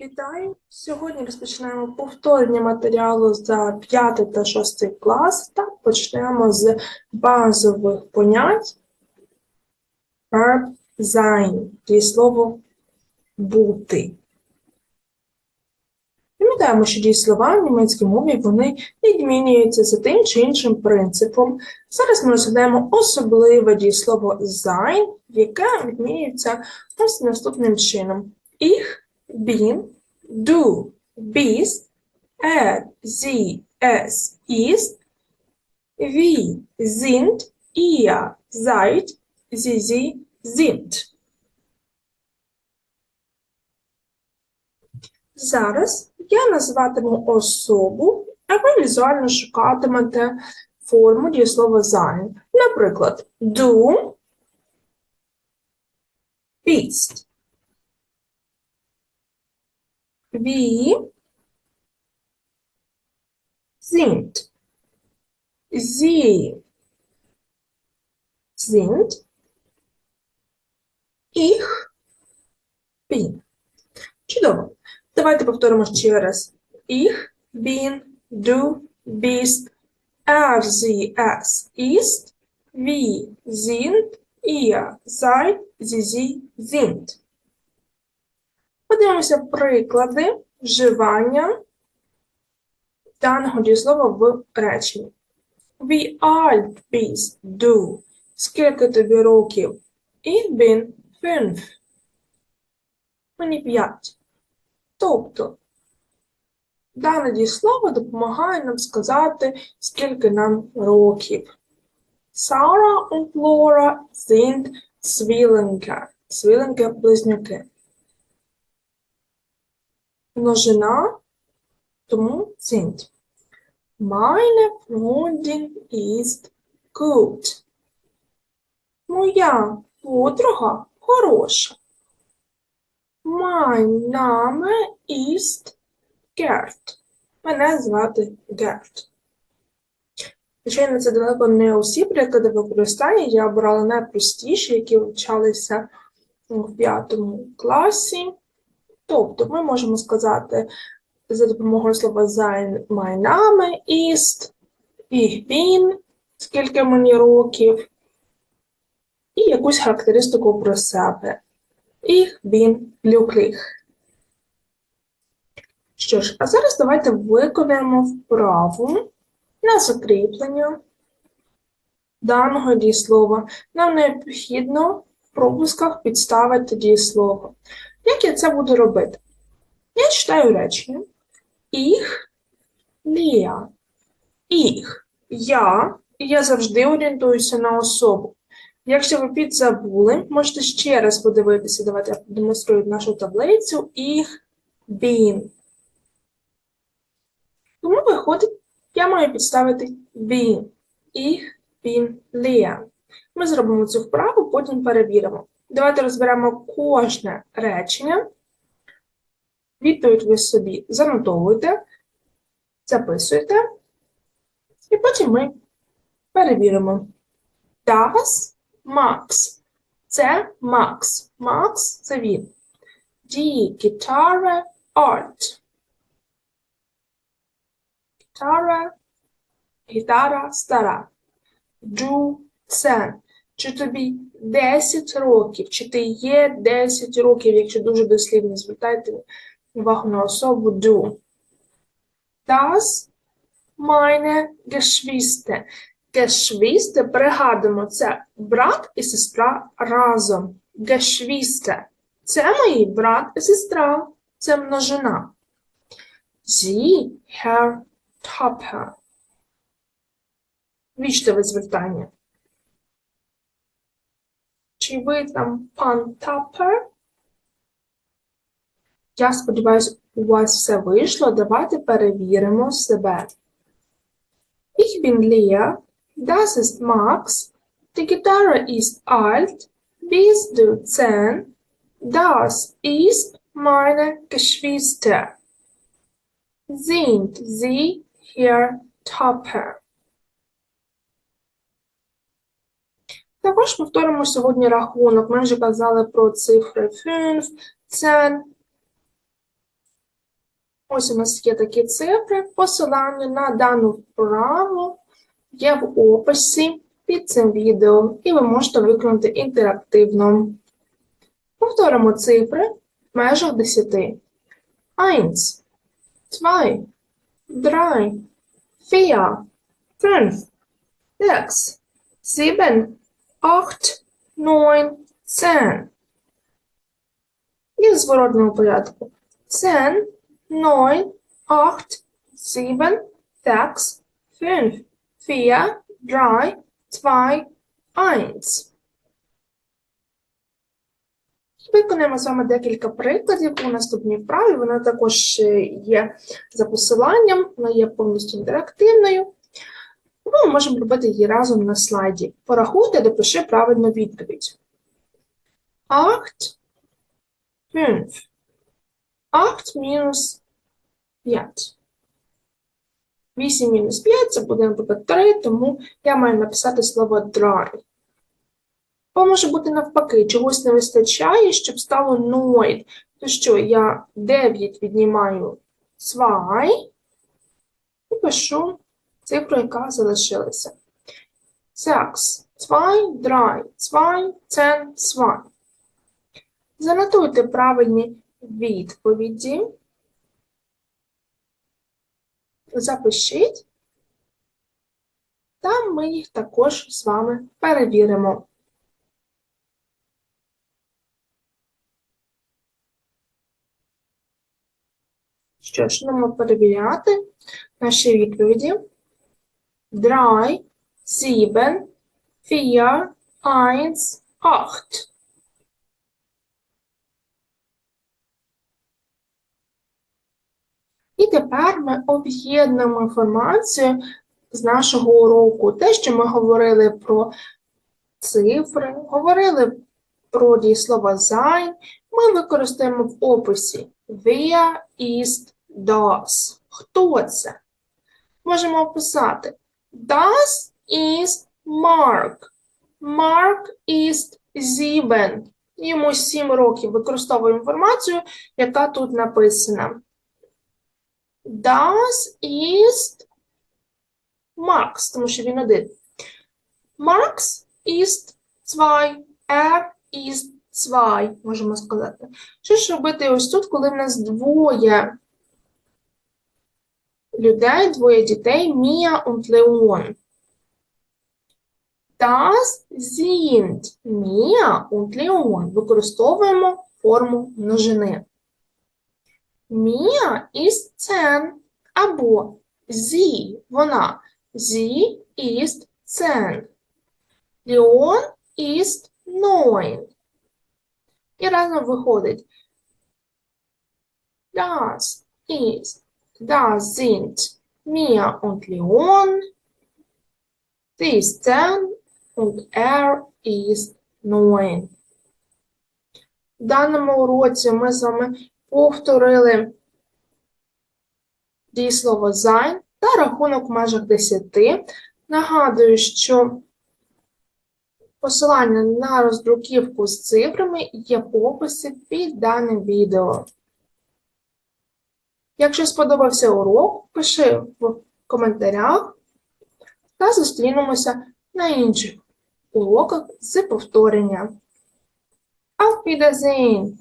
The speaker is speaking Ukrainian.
Вітаю! Сьогодні розпочинаємо повторення матеріалу за 5 та 6 клас та почнемо з базових понять verb sein, дієслово бути. Пам'ятаємо, що дієслова в німецькій мові вони відмінюються за тим чи іншим принципом. Зараз ми розглядаємо особливе дієслово sein, яке відмінюється ось наступним чином. Ich bin, du bist, er, sie, es ist, wir sind, ihr seid, sie, sie sind. Зараз я назватиму особу, а ви візуально шукатимете форму дієслова sein. Наприклад, du bist. Wir sind. Sie sind. Ich bin. Чудово. Давайте повторимо ще раз. Ich bin, du bist, er, sie, es ist, wir sind, ihr seid, sie, sie sind. Подивимося приклади вживання даного дієслова в реченні. Wie alt bist du? Скільки тобі років? Ich bin fünf. Мені п'ять. Тобто, дане дієслово допомагає нам сказати, скільки нам років. Sarah und Laura sind Zwillinge. Zwillinge – близнюки множина, тому sind. Meine Freundin ist gut. Моя подруга хороша. Mein Name ist Gerd. Мене звати Герт. Звичайно, це далеко не усі приклади використання. Я обрала найпростіші, які вивчалися в п'ятому класі. Тобто ми можемо сказати за допомогою слова sein mein Name ist, ich bin, скільки мені років, і якусь характеристику про себе. Ich bin glücklich. Що ж, а зараз давайте виконаємо вправу на закріплення даного дієслова. Нам необхідно в пропусках підставити дієслово. Як я це буду робити? Я читаю речення. Ich Lea. Ich. Я. І я завжди орієнтуюся на особу. Якщо ви підзабули, можете ще раз подивитися. Давайте я продемонструю нашу таблицю. Ich bin. Тому виходить, я маю підставити bin. Ich bin Lea. Ми зробимо цю вправу, потім перевіримо. Давайте розберемо кожне речення. Відповідь ви собі занотовуєте, записуєте, і потім ми перевіримо. Das Max. Це Макс. Макс це він. Die Gitarre Art. Гітара, гітара стара. Du Sen. Чи тобі 10 років, чи ти є 10 років, якщо дуже дослідно звертайте увагу на особу du. Das meine Geschwister. Geschwister, пригадуємо, це брат і сестра разом. Geschwister. Це мої брат і сестра. Це множина. Sie, Herr Topper. Вічливе звертання. Чи ви там пан Таппер? Я сподіваюся, у вас все вийшло. Давайте перевіримо себе. Ich bin Lea, das ist Max, die Gitarre ist alt, bist du zehn, das ist meine Geschwister. Sind Sie Herr Topper? Також повторимо сьогодні рахунок. Ми вже казали про цифри 5, 10. Ось у нас є такі цифри. Посилання на дану вправу є в описі під цим відео, і ви можете виконати інтерактивно. Повторимо цифри в межах 10. 1, 2, 3, 4, 5, 6, 7, 8, 9, 10. І в зворотному порядку. 10, 9, 8, 7, 6, 5, 4, 3, 2, 1. Виконаємо з вами декілька прикладів у наступній вправі. Вона також е, є за посиланням, вона є повністю інтерактивною. Ми можемо робити її разом на слайді. Порахуйте, допиши правильну відповідь. 8, 5. 8 мінус 5. 8 мінус 5 це буде, наприклад, 3, тому я маю написати слово dry. Бо може бути навпаки, чогось не вистачає, щоб стало 0. То що, я 9 віднімаю 2 і пишу цифру, яка залишилася. 6, 2, 3, 2, 10, 2. Занотуйте правильні відповіді. Запишіть. Та ми їх також з вами перевіримо. Що ж, будемо перевіряти наші відповіді. Drei, sieben, vier, eins, acht. І тепер ми об'єднуємо інформацію з нашого уроку. Те, що ми говорили про цифри, говорили про дієслово sein, ми використаємо в описі Wer ist das? Хто це? Можемо описати Das ist Mark. Mark ist sieben. Йому 7 років використовуємо інформацію, яка тут написана. Das ist Max, тому що він один. Max ist zwei. Er ist zwei, можемо сказати. Що ж робити ось тут, коли в нас двоє людей, двоє дітей, Мія und Leon? Das sind Mia und Leon. Використовуємо форму множини. Mia ist zehn або sie, вона. Sie ist zehn. Leon ist neun. І разом виходить Das ist, das sind Mia und Leon. Sie ist zehn und er ist neun. В даному уроці ми з вами повторили дієслово sein та рахунок в межах 10. Нагадую, що посилання на роздруківку з цифрами є в описі під даним відео. Якщо сподобався урок, пиши в коментарях та зустрінемося на інших уроках з повторення. Auf Wiedersehen!